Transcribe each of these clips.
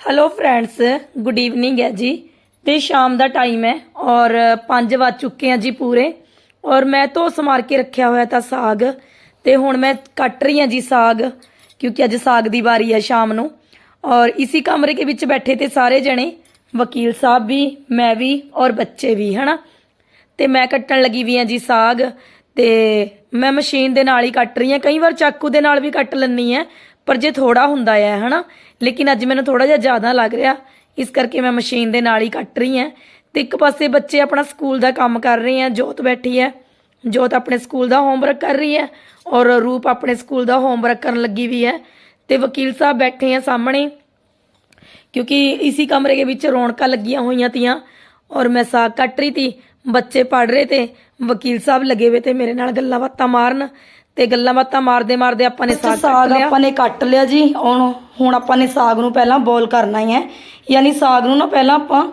Hello friends good evening ਹੈ ਜੀ ਤੇ ਸ਼ਾਮ ਦਾ ਟਾਈਮ ਹੈ ਔਰ 5 ਵਜ ਚੁੱਕੇ ਆ ਜੀ ਪੂਰੇ। ਔਰ ਮੈਂ ਧੋ ਸਮਾਰ ਕੇ ਰੱਖਿਆ ਹੋਇਆ ਤਾਂ ਸਾਗ। ਤੇ ਹੁਣ ਮੈਂ ਕੱਟ ਰਹੀ ਆ ਜੀ ਸਾਗ, ਕਿਉਂਕਿ ਅੱਜ ਸਾਗ ਦੀ ਵਾਰੀ ਹੈ ਸ਼ਾਮ ਨੂੰ। ਔਰ ਇਸੇ ਕਮਰੇ ਦੇ ਵਿੱਚ ਬੈਠੇ ਤੇ ਸਾਰੇ ਜਣੇ, ਵਕੀਲ ਸਾਹਿਬ ਵੀ, ਮੈਂ ਵੀ ਔਰ ਬੱਚੇ ਵੀ, ਹਨਾ। ਤੇ ਮੈਂ ਕੱਟਣ ਲੱਗੀ ਵੀ ਆ ਜੀ ਸਾਗ। ਤੇ ਮੈਂ ਮਸ਼ੀਨ ਦੇ ਨਾਲ ਹੀ ਕੱਟ ਰਹੀ ਆ। ਕਈ ਵਾਰ ਚਾਕੂ ਦੇ ਨਾਲ ਵੀ ਕੱਟ ਲੈਣੀ ਆ ਪਰ ਜੇ ਥੋੜਾ ਹੁੰਦਾ ਹੈ ਹਨਾ? ਲੇਕਿਨ ਅੱਜ ਮੈਨੂੰ ਥੋੜਾ ਜਿਹਾ ਜ਼ਿਆਦਾ ਲੱਗ ਰਿਹਾ। ਇਸ ਕਰਕੇ ਮੈਂ ਮਸ਼ੀਨ ਦੇ ਨਾਲ ਹੀ ਕੱਟ ਰਹੀ ਹਾਂ। ਤੇ ਇੱਕ ਪਾਸੇ ਬੱਚੇ ਆਪਣਾ ਸਕੂਲ ਦਾ ਕੰਮ ਕਰ ਰਹੇ ਆ, ਜੋਤ ਬੈਠੀ ਹੈ। ਜੋਤ ਆਪਣੇ ਸਕੂਲ ਦਾ ਹੋਮਵਰਕ ਕਰ ਰਹੀ ਹੈ ਔਰ ਰੂਪ ਆਪਣੇ ਸਕੂਲ ਦਾ ਹੋਮਵਰਕ ਕਰਨ ਲੱਗੀ ਵੀ ਹੈ। ਤੇ ਵਕੀਲ ਸਾਹਿਬ ਬੈਠੇ ਆ ਸਾਹਮਣੇ, ਕਿਉਂਕਿ ਇਸੇ ਕਮਰੇ ਦੇ ਵਿੱਚ ਰੌਣਕਾਂ ਲੱਗੀਆਂ ਹੋਈਆਂ ਤੀਆਂ ਔਰ ਮੈਂ ਸਾਗ ਕੱਟ ਰਹੀ ਤੀ। ਬੱਚੇ ਪੜ ਰਹੇ ਤੇ ਵਕੀਲ ਸਾਹਿਬ ਲੱਗੇ ਹੋਏ ਤੇ ਮੇਰੇ ਨਾਲ ਗੱਲਾਂ ਬਾਤਾਂ ਮਾਰਨ। ਤੇ ਗੱਲਾਂ ਬਾਤਾਂ ਮਾਰਦੇ ਮਾਰਦੇ ਆਪਾਂ ਨੇ ਸਾਗ ਸਾਗ ਆਪਾਂ ਨੇ ਕੱਟ ਲਿਆ ਜੀ। ਹੁਣ ਹੁਣ ਆਪਾਂ ਨੇ ਸਾਗ ਨੂੰ ਪਹਿਲਾਂ ਬੋਇਲ ਕਰਨਾ ਹੀ ਹੈ। ਯਾਨੀ ਸਾਗ ਨੂੰ ਨਾ ਪਹਿਲਾਂ ਆਪਾਂ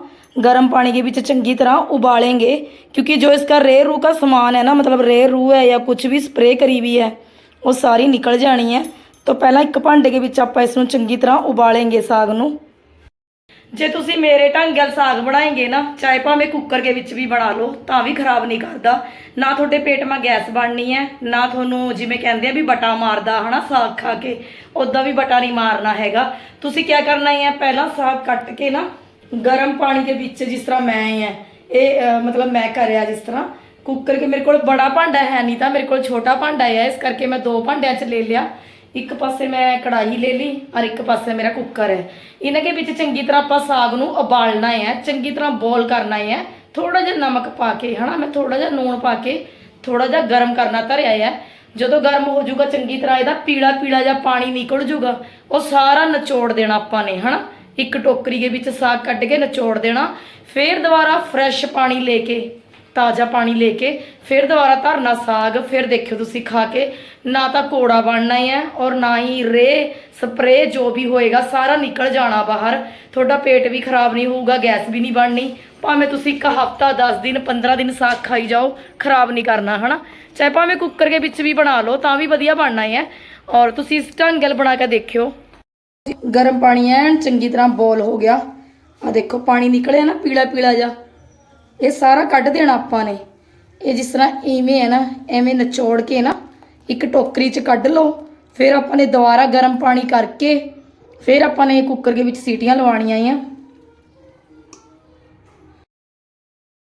ਗਰਮ ਪਾਣੀ ਦੇ ਵਿੱਚ ਚੰਗੀ ਤਰ੍ਹਾਂ तरह ਕਿਉਂਕਿ ਜੋ ਇਸ इसका रे रू का ਸਮਾਨ ਹੈ ਨਾ ਮਤਲਬ रे रू ਹੈ ਜਾਂ कुछ ਵੀ स्प्रे ਕਰੀ ਵੀ ਹੈ ਉਹ ਸਾਰੀ ਨਿਕਲ ਜਾਣੀ ਹੈ। ਤਾਂ ਪਹਿਲਾਂ ਇੱਕ ਭਾਂਡੇ ਦੇ ਵਿੱਚ ਆਪਾਂ ਇਸ ਨੂੰ ਚੰਗੀ ਤਰ੍ਹਾਂ ਉਬਾਲेंगे ਸਾਗ ਨੂੰ। ਜੇ ਤੁਸੀਂ ਮੇਰੇ ਢੰਗ ਨਾਲ ਸਾਗ ਬਣਾਏਗੇ ਨਾ, ਚਾਹੇ ਭਾਵੇਂ ਕੁੱਕਰ ਦੇ ਵਿੱਚ ਵੀ ਬਣਾ ਲਓ, ਤਾਂ ਵੀ ਖਰਾਬ ਨਹੀਂ ਕਰਦਾ। ਨਾ ਤੁਹਾਡੇ ਪੇਟ 'ਮਾ ਗੈਸ ਬਣਨੀ ਹੈ, ਨਾ ਤੁਹਾਨੂੰ ਜਿਵੇਂ ਕਹਿੰਦੇ ਆ ਵੀ ਬਟਾ ਮਾਰਦਾ, ਹਨਾ, ਸਾਗ ਖਾ ਕੇ ਉਦਾਂ ਵੀ ਬਟਾ ਨਹੀਂ ਮਾਰਨਾ ਹੈਗਾ। ਤੁਸੀਂ ਕੀ ਕਰਨਾ ਹੈ, ਪਹਿਲਾਂ ਸਾਗ ਕੱਟ ਕੇ ਨਾ, ਗਰਮ ਪਾਣੀ ਦੇ ਵਿੱਚ ਜਿਸ ਤਰ੍ਹਾਂ ਮੈਂ ਹੈ ਇਹ ਮਤਲਬ ਮੈਂ ਕਰਿਆ ਜਿਸ ਤਰ੍ਹਾਂ, ਕੁੱਕਰ ਕੇ ਮੇਰੇ ਕੋਲ ਬੜਾ ਭਾਂਡਾ ਹੈ ਨਹੀਂ ਤਾਂ ਮੇਰੇ ਕੋਲ ਛੋਟਾ ਭਾਂਡਾ ਹੈ ਇਸ ਕਰਕੇ ਮੈਂ ਦੋ ਭਾਂਡਿਆਂ 'ਚ ਲੈ ਲਿਆ। ਇੱਕ ਪਾਸੇ ਮੈਂ ਕੜਾਹੀ ਲੈ ਲਈ ਔਰ ਇੱਕ ਪਾਸੇ ਮੇਰਾ ਕੁੱਕਰ ਹੈ। ਇਹਨਾਂ ਦੇ ਵਿੱਚ ਚੰਗੀ ਤਰ੍ਹਾਂ ਆਪਾਂ ਸਾਗ ਨੂੰ ਉਬਾਲਣਾ ਹੈ, ਚੰਗੀ ਤਰ੍ਹਾਂ ਬੋਲ ਕਰਨਾ ਹੈ। ਥੋੜਾ ਜਿਹਾ ਨਮਕ ਪਾ ਕੇ, ਹਨਾ, ਮੈਂ ਥੋੜਾ ਜਿਹਾ ਨੂਣ ਪਾ ਕੇ ਥੋੜਾ ਜਿਹਾ ਗਰਮ ਕਰਨਾ ਧਰਿਆ ਹੈ। ਜਦੋਂ ਗਰਮ ਹੋ ਜਾਊਗਾ, ਚੰਗੀ ਤਰ੍ਹਾਂ ਇਹਦਾ ਪੀਲਾ ਪੀਲਾ ਜਿਹਾ ਪਾਣੀ ਨਿਕਲ ਜਾਊਗਾ, ਉਹ ਸਾਰਾ ਨਿਚੋੜ ਦੇਣਾ ਆਪਾਂ ਨੇ, ਹਨਾ। ਇੱਕ ਟੋਕਰੀ ਦੇ ਵਿੱਚ ਸਾਗ ਕੱਢ ਕੇ ਨਿਚੋੜ ਦੇਣਾ, ਫੇਰ ਦੁਬਾਰਾ ਫਰੈਸ਼ ਪਾਣੀ ਲੈ ਕੇ ਤਾਜ਼ਾ ਪਾਣੀ ਲੈ ਕੇ ਫਿਰ ਦੁਬਾਰਾ ਧਰਨਾ ਸਾਗ ਫਿਰ ਦੇਖਿਓ ਤੁਸੀਂ ਖਾ ਕੇ। ਨਾ ਤਾਂ ਕੋੜਾ ਬਣਨਾ ਹੈ ਔਰ ਨਾ ਹੀ ਰੇ ਸਪਰੇ ਜੋ ਵੀ ਹੋਏਗਾ, ਸਾਰਾ ਨਿਕਲ ਜਾਣਾ ਬਾਹਰ। ਤੁਹਾਡਾ ਪੇਟ ਵੀ ਖਰਾਬ ਨਹੀਂ ਹੋਊਗਾ, ਗੈਸ ਵੀ ਨਹੀਂ ਬਣਨੀ। ਭਾਵੇਂ ਤੁਸੀਂ ਇੱਕ ਹਫਤਾ 10 ਦਿਨ 15 ਦਿਨ ਸਾਗ ਖਾਈ ਜਾਓ, ਖਰਾਬ ਨਹੀਂ ਕਰਨਾ, ਹਨਾ? ਚਾਹੇ ਭਾਵੇਂ ਕੁੱਕਰ ਦੇ ਵਿੱਚ ਵੀ ਬਣਾ ਲਓ, ਤਾਂ ਵੀ ਵਧੀਆ ਬਣਨਾ ਹੈ ਔਰ ਤੁਸੀਂ ਇਸ ਢੰਗ ਨਾਲ ਬਣਾ ਕੇ ਦੇਖਿਓ। ਗਰਮ ਪਾਣੀ ਐਨ ਚੰਗੀ ਤਰ੍ਹਾਂ ਬੋਲ ਹੋ ਗਿਆ। ਆ ਦੇਖੋ, ਪਾਣੀ ਨਿਕਲਿਆ ਨਾ ਪੀਲਾ ਪੀਲਾ ਜਿਹਾ। ਇਹ ਸਾਰਾ ਕੱਢ ਦੇਣਾ ਆਪਾਂ ਨੇ। ਇਹ ਜਿਸ ਤਰ੍ਹਾਂ ਇਵੇਂ ਹੈ ਨਾ, ਐਵੇਂ ਨਚੋੜ ਕੇ ਨਾ, ਇੱਕ ਟੋਕਰੀ 'ਚ ਕੱਢ ਲਓ, ਫਿਰ ਆਪਾਂ ਨੇ ਦੁਬਾਰਾ ਗਰਮ ਪਾਣੀ ਕਰਕੇ, ਫਿਰ ਆਪਾਂ ਨੇ ਕੁੱਕਰ ਦੇ ਵਿੱਚ ਸੀਟੀਆਂ ਲਵਾਉਣੀਆਂ ਆ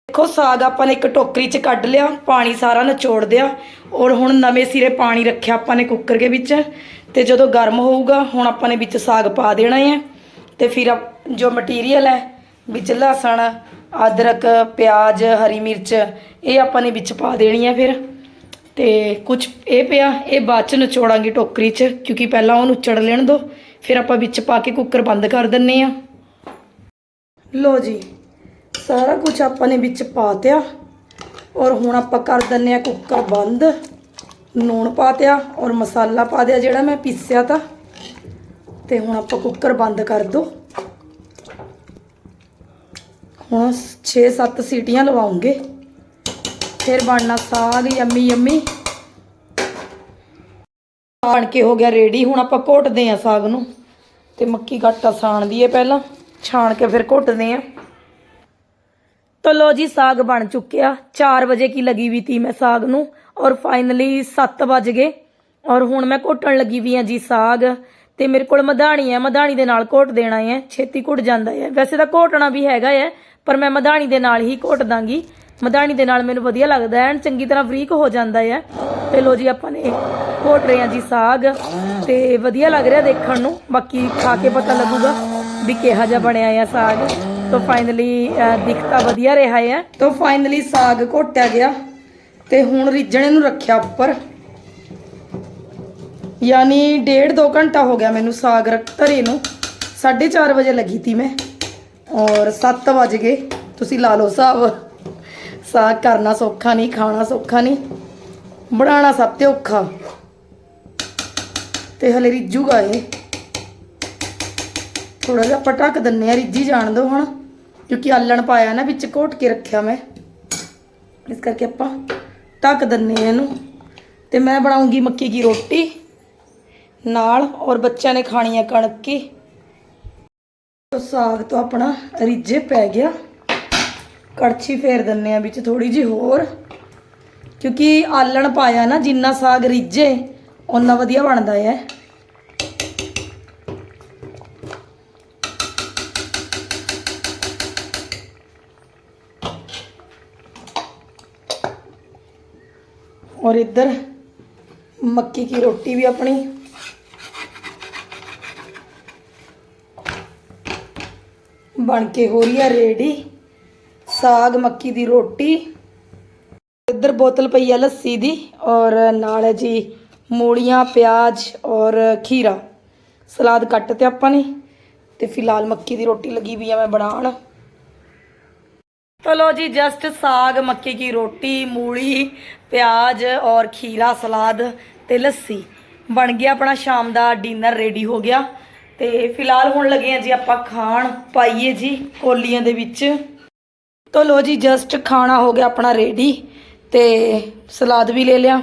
ਦੇਖੋ, ਸਾਗ ਆਪਾਂ ਨੇ ਇੱਕ ਟੋਕਰੀ 'ਚ ਕੱਢ ਲਿਆ, ਪਾਣੀ ਸਾਰਾ ਨਚੋੜ ਦਿਆ, ਔਰ ਹੁਣ ਨਵੇਂ ਸਿਰੇ ਪਾਣੀ ਰੱਖਿਆ ਆਪਾਂ ਨੇ ਕੁੱਕਰ ਦੇ ਵਿੱਚ, ਤੇ ਜਦੋਂ ਗਰਮ ਹੋਊਗਾ, ਹੁਣ ਆਪਾਂ ਨੇ ਵਿੱਚ ਸਾਗ ਪਾ ਦੇਣਾ ਹੈ ਤੇ ਫਿਰ ਆਪ- ਜੋ ਮਟੀਰੀਅਲ ਹੈ, ਵਿੱਚ ਲਸਣ ਅਦਰਕ, ਪਿਆਜ਼, ਹਰੀ ਮਿਰਚ, ਇਹ ਆਪਾਂ ਨੇ ਵਿੱਚ ਪਾ ਦੇਣੀ ਹੈ ਫਿਰ। ਤੇ ਕੁਝ ਇਹ ਪਿਆ, ਇਹ ਬਾਅਦ ਚ ਨਿਚੋੜਾਂਗੇ ਟੋਕਰੀ 'ਚ, ਕਿਉਂਕਿ ਪਹਿਲਾਂ ਉਹਨੂੰ ਚੜ ਲੈਣ ਦੋ। ਫਿਰ ਆਪਾਂ ਵਿੱਚ ਪਾ ਕੇ ਕੁੱਕਰ ਬੰਦ ਕਰ ਦਿੰਨੇ ਆ। ਲੋ ਜੀ, ਸਾਰਾ ਕੁਝ ਆਪਾਂ ਨੇ ਵਿੱਚ ਪਾ ਤਿਆ। ਔਰ ਹੁਣ ਆਪਾਂ ਕਰ ਦਿੰਨੇ ਆ ਕੁੱਕਰ ਬੰਦ। ਨੂਣ ਪਾ ਤਿਆ ਔਰ ਮਸਾਲਾ ਪਾ ਦਿਆ ਜਿਹੜਾ ਮੈਂ ਪੀਸਿਆ ਤਾ। ਤੇ ਹੁਣ ਆਪਾਂ ਕੁੱਕਰ ਬੰਦ ਕਰ ਦੋ। ਹੁਣ 6-7 ਸੀਟੀਆਂ ਲਵਾਉਂਗੇ। ਫਿਰ ਬਣਨਾ ਸਾਗ ਯੰਮੀ ਯੰਮੀ। ਬਣ ਕੇ ਹੋ ਗਿਆ ਰੈਡੀ, ਹੁਣ ਆਪਾਂ ਘੋਟਦੇ ਆ ਸਾਗ ਨੂੰ। ਤੇ ਮੱਕੀ ਘੱਟ ਆਟਾ ਸਾਣ ਦਈਏ ਪਹਿਲਾਂ, ਛਾਣ ਕੇ ਫਿਰ ਘੋਟਦੇ ਆ ਤਾਂ ਲੋ ਜੀ, ਸਾਗ ਬਣ ਚੁੱਕਿਆ। 4 ਵਜੇ ਕੀ ਲੱਗੀ ਵੀ ਤੀ ਮੈਂ ਸਾਗ ਨੂੰ, ਔਰ ਫਾਈਨਲੀ 7 ਵਜ ਗਏ। ਔਰ ਹੁਣ ਮੈਂ ਘੋਟਣ ਲੱਗੀ ਵੀ ਆ ਜੀ ਸਾਗ। ਤੇ ਮੇਰੇ ਕੋਲ ਮਧਾਣੀ ਹੈ, ਮਧਾਣੀ ਦੇ ਨਾਲ ਘੋਟ ਦੇਣਾ ਹੈ, ਛੇਤੀ ਘੁੱਟ ਜਾਂਦਾ ਹੈ। ਵੈਸੇ ਤਾਂ ਘੋਟਣਾ ਵੀ ਹੈਗਾ ਹੈ, ਪਰ ਮੈਂ ਮਧਾਣੀ ਦੇ ਨਾਲ ਹੀ ਘੋਟ ਦਾਂਗੀ। ਮਧਾਣੀ ਦੇ ਨਾਲ ਮੈਨੂੰ ਵਧੀਆ ਲੱਗਦਾ ਹੈ, ਐਨ ਚੰਗੀ ਤਰ੍ਹਾਂ ਬਰੀਕ ਹੋ ਜਾਂਦਾ ਹੈ। ਤੇ ਲੋ ਜੀ, ਆਪਾਂ ਨੇ ਘੋਟ ਰਹੇ ਆ ਜੀ ਸਾਗ। ਤੇ ਵਧੀਆ ਲੱਗ ਰਿਹਾ ਦੇਖਣ ਨੂੰ। ਬਾਕੀ ਖਾ ਕੇ ਪਤਾ ਲੱਗੂਗਾ ਵੀ ਕਿਹਾ ਜਿਹਾ ਬਣਿਆ ਆ ਸਾਗ। ਤਾਂ ਫਾਈਨਲੀ ਦਿਖਤਾ ਵਧੀਆ ਰਿਹਾ ਹੈ। ਤਾਂ ਫਾਈਨਲੀ ਸਾਗ ਘੋਟਿਆ ਗਿਆ। ਤੇ ਹੁਣ ਰਿੱਝਣੇ ਨੂੰ ਰੱਖਿਆ ਉੱਪਰ। ਯਾਨੀ ਡੇਢ ਦੋ ਘੰਟਾ ਹੋ ਗਿਆ ਮੈਨੂੰ ਸਾਗ ਰੱਖ ਧਰੇ ਨੂੰ 4:30 ਵਜੇ ਲੱਗੀ ਤੀ ਮੈਂ। ਔਰ 7 ਵਜ ਗਏ। ਤੁਸੀਂ ਲਾ ਲਓ ਹਿਸਾਬ। ਸਾਗ ਕਰਨਾ ਸੌਖਾ ਨਹੀਂ, ਖਾਣਾ ਸੌਖਾ ਨਹੀਂ। ਬਣਾਉਣਾ ਸਭ ਤੋਂ ਔਖਾ। ਤੇ ਹਲੇ ਰਿੱਝੂਗਾ ਇਹ। ਥੋੜਾ ਜਿਹਾ ਆਪਾਂ ਢੱਕ ਦਿੰਨੇ ਆ ਰਿੱਝੀ ਜਾਣ ਦੋ ਹੁਣ। ਕਿਉਂਕਿ ਆਲਣ ਪਾਇਆ ਨਾ, ਵਿੱਚ ਘੋਟ ਕੇ ਰੱਖਿਆ ਮੈਂ। ਇਸ ਕਰਕੇ ਆਪਾਂ ਢੱਕ ਦਿੰਨੇ ਆ ਇਹਨੂੰ। ਤੇ ਮੈਂ ਬਣਾਉਂਗੀ ਮੱਕੀ ਦੀ ਰੋਟੀ। ਨਾਲ ਔਰ ਬੱਚਿਆਂ ਨੇ ਖਾਣੀ ਹੈ ਕਣਕ। ਕੀ ਸਾਗ ਤੋਂ ਆਪਣਾ ਰਿੱਜੇ ਪੈ ਗਿਆ। ਕੜਛੀ ਫੇਰ ਦਿੰਨੇ ਆ ਵਿੱਚ ਥੋੜੀ ਜੀ ਹੋਰ। ਕਿਉਂਕਿ ਆਲਣ ਪਾਇਆ ਨਾ, ਜਿੰਨਾ ਸਾਗ ਰਿੱਜੇ ਉਨਾ ਵਧੀਆ ਬਣਦਾ ਹੈ। ਔਰ ਇੱਧਰ ਮੱਕੀ ਦੀ ਰੋਟੀ ਵੀ ਆਪਣੀ ਬਣ ਕੇ ਹੋ ਰਹੀ ਆ ਰੈਡੀ ਸਾਗ, ਮੱਕੀ ਦੀ ਰੋਟੀ। ਇੱਧਰ ਬੋਤਲ ਪਈ ਆ ਲੱਸੀ ਦੀ ਔਰ ਨਾਲ ਹੈ ਜੀ ਮੂਲੀਆਂ, ਪਿਆਜ਼ ਔਰ ਖੀਰਾ। ਸਲਾਦ ਕੱਟ ਤੇ ਆਪਾਂ ਨੇ ਤੇ ਫਿਲਹਾਲ ਮੱਕੀ ਦੀ ਰੋਟੀ ਲੱਗੀ ਵੀ ਆ ਮੈਂ ਬਣਾਉਣ। ਚਲੋ ਜੀ ਜਸਟ ਸਾਗ, ਮੱਕੀ ਦੀ ਰੋਟੀ, ਮੂਲੀ, ਪਿਆਜ਼ ਔਰ ਖੀਰਾ, ਸਲਾਦ ਤੇ ਲੱਸੀ। ਬਣ ਗਿਆ ਆਪਣਾ ਸ਼ਾਮ ਦਾ ਡਿਨਰ ਰੈਡੀ ਹੋ ਗਿਆ। ਤੇ ਫਿਲਹਾਲ ਹੁਣ ਲੱਗੇ ਆ ਜੀ ਆਪਾਂ ਖਾਣ, ਪਾਈਏ ਜੀ ਕੋਲੀਆਂ ਦੇ ਵਿੱਚ। ਤੋ ਲੋ ਜੀ ਜਸਟ ਖਾਣਾ ਹੋ ਗਿਆ ਆਪਣਾ ਰੈਡੀ ਤੇ ਸਲਾਦ ਵੀ ਲੈ ਲਿਆ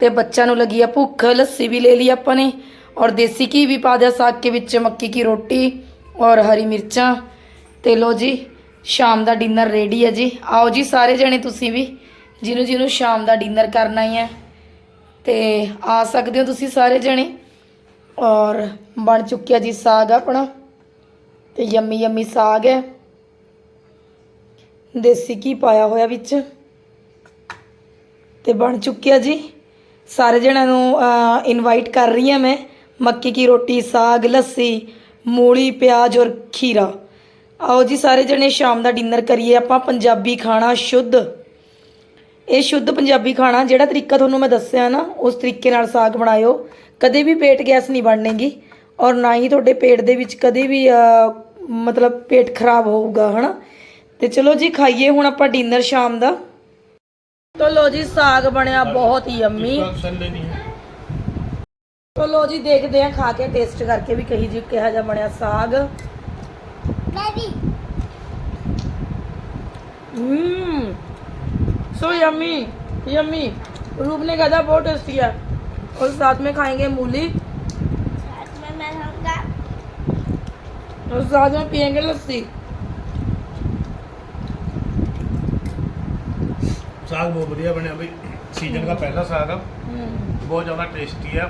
ਤੇ ਬੱਚਿਆਂ ਨੂੰ ਲੱਗੀ ਆ ਭੁੱਖ, ਲੱਸੀ ਵੀ ਲੈ ਲਈ ਆਪਾਂ ਨੇ ਔਰ ਦੇਸੀ ਘੀ ਵੀ ਪਾ ਦਿਆ ਸਾਗ ਕੇ ਵਿੱਚ, ਮੱਕੀ ਕੀ ਰੋਟੀ ਔਰ ਹਰੀ ਮਿਰਚਾਂ। ਤੇ ਲੋ ਜੀ, ਸ਼ਾਮ ਦਾ ਡਿਨਰ ਰੈਡੀ ਹੈ ਜੀ। ਆਓ ਜੀ ਸਾਰੇ ਜਣੇ ਤੁਸੀਂ ਵੀ, ਜਿਹਨੂੰ ਜਿਹਨੂੰ ਸ਼ਾਮ ਦਾ ਡਿਨਰ ਕਰਨਾ ਹੀ ਹੈ ਤੇ ਆ ਸਕਦੇ ਹੋ ਤੁਸੀਂ ਸਾਰੇ ਜਣੇ। ਔਰ ਬਣ ਚੁੱਕਿਆ ਜੀ ਸਾਗ ਆਪਣਾ, ਤੇ ਯੰਮੀ ਯੰਮੀ ਸਾਗ ਹੈ। ਦੇਸੀ ਘੀ ਪਾਇਆ ਹੋਇਆ ਵਿੱਚ। ਤੇ ਬਣ ਚੁੱਕਿਆ ਜੀ, ਸਾਰੇ ਜਣਿਆਂ ਨੂੰ ਇਨਵਾਈਟ ਕਰ ਰਹੀ ਹਾਂ ਮੈਂ, ਮੱਕੀ ਕੀ ਰੋਟੀ, ਸਾਗ, ਲੱਸੀ, ਮੂਲੀ, ਪਿਆਜ਼ ਔਰ ਖੀਰਾ। ਆਓ ਜੀ ਸਾਰੇ ਜਣੇ, ਸ਼ਾਮ ਦਾ ਡਿਨਰ ਕਰੀਏ ਆਪਾਂ, ਪੰਜਾਬੀ ਖਾਣਾ ਸ਼ੁੱਧ। ਇਹ ਸ਼ੁੱਧ ਪੰਜਾਬੀ ਖਾਣਾ ਜਿਹੜਾ ਤਰੀਕਾ ਤੁਹਾਨੂੰ ਮੈਂ ਦੱਸਿਆ ਨਾ ਉਸ ਤਰੀਕੇ ਨਾਲ ਸਾਗ ਬਣਾਇਓ। ਕਦੇ ਵੀ ਪੇਟ ਗੈਸ ਨਹੀਂ ਬਣਨੇਗੀ ਔਰ ਨਾ ਹੀ ਤੁਹਾਡੇ ਪੇਟ ਦੇ ਵਿੱਚ ਕਦੇ ਵੀ ਮਤਲਬ ਪੇਟ ਖਰਾਬ ਹੋਊਗਾ ਹਨਾ? ਤੇ ਚਲੋ ਜੀ ਖਾਈਏ ਹੁਣ ਆਪਾਂ ਡਿਨਰ ਸ਼ਾਮ ਦਾ। ਤੋ ਲੋ ਜੀ ਸਾਗ ਬਣਿਆ ਬਹੁਤ ਹੀ ਯੰਮੀ। ਤੋ ਲੋ ਜੀ ਦੇਖਦੇ ਆ ਖਾ ਕੇ ਟੇਸਟ ਕਰਕੇ ਵੀ ਕਹੀ ਜੀ ਕਿਹਾ ਜਾ ਬਣਿਆ ਸਾਗ। ਮੈਂ ਵੀ। ਹੂੰ। सो यम्मी यम्मी रूप ने कहा था बहुत टेस्टी है और साथ में खाएंगे मूली और साथ में पियेंगे लस्सी ਸਾਗ ਬਹੁਤ ਵਧੀਆ ਬਣਿਆ ਬਈ ਸੀਜ਼ਨ ਦਾ ਪਹਿਲਾ ਸਾਗ ਆ ਬਹੁਤ ਜ਼ਿਆਦਾ ਟੇਸਟੀ ਆ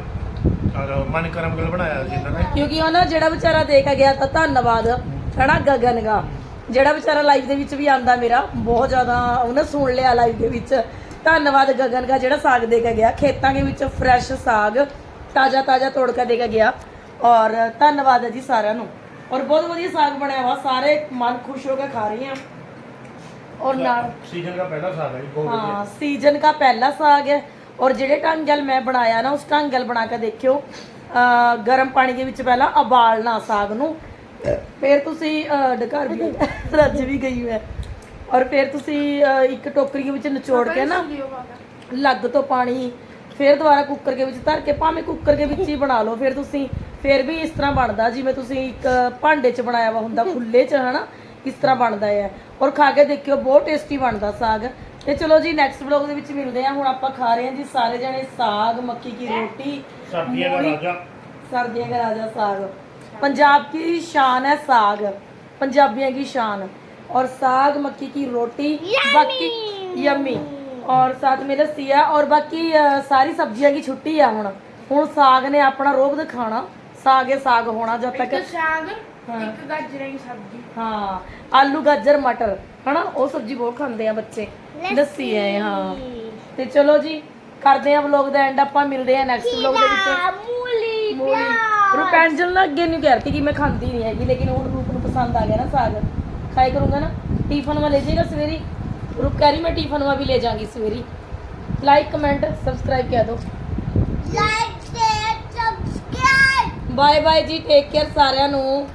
ਔਰ ਮਨ ਕਰਮ ਗਲ ਬਣਾਇਆ ਸੀ ਇਹਨਾਂ ਨੇ ਕਿਉਂਕਿ ਉਹ ਨਾ ਜਿਹੜਾ ਵਿਚਾਰਾ ਦੇ ਕੇ ਗਿਆ ਤਾਂ ਧੰਨਵਾਦ ਹਨਾ ਗਗਨ ਦਾ ਜਿਹੜਾ ਵਿਚਾਰਾ ਲਾਈਵ ਦੇ ਵਿੱਚ ਵੀ ਆਂਦਾ ਮੇਰਾ ਬਹੁਤ ਜ਼ਿਆਦਾ ਉਹਨੇ ਸੁਣ ਲਿਆ ਲਾਈਵ ਦੇ ਵਿੱਚ। ਧੰਨਵਾਦ ਗਗਨ ਦਾ ਜਿਹੜਾ ਸਾਗ ਦੇ ਕੇ ਗਿਆ। ਖੇਤਾਂ ਦੇ ਵਿੱਚ ਫਰੈਸ਼ ਸਾਗ ਤਾਜ਼ਾ ਤਾਜ਼ਾ ਤੋੜ ਕੇ ਦੇ ਕੇ ਗਿਆ। ਔਰ ਧੰਨਵਾਦ ਹੈ ਜੀ ਸਾਰਿਆਂ ਨੂੰ। ਔਰ ਬਹੁਤ ਵਧੀਆ ਸਾਗ ਬਣਿਆ ਵਾ। ਸਾਰੇ ਮਨ ਖੁਸ਼ ਹੋ ਕੇ ਖਾ ਰਹੇ ਆ। ਔਰ ਨਾਲ ਸੀਜ਼ਨ ਦਾ ਪਹਿਲਾ ਸਾਗ ਹੈ ਬਹੁਤ ਵਧੀਆ। ਹਾਂ ਸੀਜ਼ਨ ਦਾ ਪਹਿਲਾ ਸਾਗ ਹੈ। ਔਰ ਜਿਹੜੇ ਢੰਗ ਨਾਲ ਮੈਂ ਬਣਾਇਆ ਨਾ ਉਸ ਢੰਗ ਨਾਲ ਬਣਾ ਕੇ ਦੇਖਿਓ। ਗਰਮ ਪਾਣੀ ਦੇ ਵਿੱਚ ਪਹਿਲਾਂ ਉਬਾਲਣਾ ਸਾਗ ਨੂੰ। ਫਿਰ ਤੁਸੀਂ ਡਕਾਰ ਵੀ ਰੱਜ ਵੀ ਗਈ ਹੈ। ਔਰ ਫਿਰ ਤੁਸੀਂ ਇੱਕ ਟੋਕਰੀ ਵਿੱਚ ਨਿਚੋੜ ਕੇ ਨਾ ਲੱਗ ਤੋਂ ਪਾਣੀ ਫਿਰ ਦੁਬਾਰਾ ਕੁੱਕਰ ਦੇ ਵਿੱਚ ਧਰ ਕੇ ਭਾਵੇਂ ਕੁੱਕਰ ਦੇ ਵਿੱਚ ਹੀ ਬਣਾ ਲਓ। ਫਿਰ ਤੁਸੀਂ ਫਿਰ ਵੀ ਇਸ ਤਰ੍ਹਾਂ ਬਣਦਾ ਜਿਵੇਂ ਤੁਸੀਂ ਇੱਕ ਭਾਂਡੇ 'ਚ ਬਣਾਇਆ ਵਾ ਹੁੰਦਾ ਖੁੱਲੇ 'ਚ ਹਨਾ ਇਸ ਤਰ੍ਹਾਂ ਬਣਦਾ ਹੈ ਔਰ ਖਾ ਕੇ ਦੇਖਿਓ ਬਹੁਤ ਟੇਸਟੀ ਬਣਦਾ ਸਾਗ। ਤੇ ਚਲੋ ਜੀ ਨੈਕਸਟ ਵਲੌਗ ਦੇ ਵਿੱਚ ਮਿਲਦੇ ਆ ਹੁਣ ਆਪਾਂ ਖਾ ਰਹੇ ਹਾਂ ਜੀ ਸਾਰੇ ਜਣੇ ਸਾਗ ਮੱਕੀ ਦੀ ਰੋਟੀ ਸਰਦੀਆਂ ਦਾ ਰਾਜਾ। ਸਰਦੀਆਂ ਦਾ ਰਾਜਾ ਸਾਗ। पंजाब की शान है साग पंजाबियों की शान और साग मक्की की रोटी बाकी यम्मी और साथ में लस्सी है और बाकी अ, सारी सब्जियां की छुट्टी है हुन हुन साग ने अपना रोब दिखाना साग ही साग होना जब तक ਸਾਗ ਹਾਂ। ਇੱਕ ਗਾਜਰਾਂ ਦੀ ਸਬਜ਼ੀ ਹਾਂ ਆਲੂ ਗਾਜਰ ਮਟਰ ਹਨਾ ਉਹ ਸਬਜ਼ੀ ਬਹੁਤ ਖਾਂਦੇ ਆ ਬੱਚੇ ਲੱਸੀ ਹੈ ਹਾਂ ਤੇ ਚਲੋ ਜੀ ਕਰਦੇ ਆ ਵਲੌਗ ਦਾ ਐਂਡ ਆਪਾਂ ਮਿਲਦੇ ਆ ਨੈਕਸਟ ਵਲੌਗ ਦੇ ਵਿੱਚ ਮੂਲੀ ਮੂਲੀ ਰੁਪੈਂਜਲ ਨਾ ਅੱਗੇ ਨਹੀਂ ਕਹਿਤੀ ਕਿ ਮੈਂ ਖਾਂਦੀ ਨਹੀਂ ਹੈਗੀ ਲੇਕਿਨ ਉਹ ਰੂਪ ਨੂੰ ਪਸੰਦ ਆ ਗਿਆ ਨਾ ਸਾਗ। ਖਾਏ ਕਰੂੰਗਾ ਨਾ ਟਿਫਨ ਵਾ ਲੈ ਜਾਏਗਾ ਸਵੇਰੀ। ਰੂਪ ਕਹਿ ਰਹੀ ਮੈਂ ਟਿਫਨ ਵਾ ਵੀ ਲੈ ਜਾਾਂਗੀ ਸਵੇਰੀ। ਲਾਈਕ ਕਮੈਂਟ ਸਬਸਕ੍ਰਾਈਬ ਕਰ ਦਿਓ like share subscribe bye bye ji take care ਸਾਰਿਆਂ ਨੂੰ।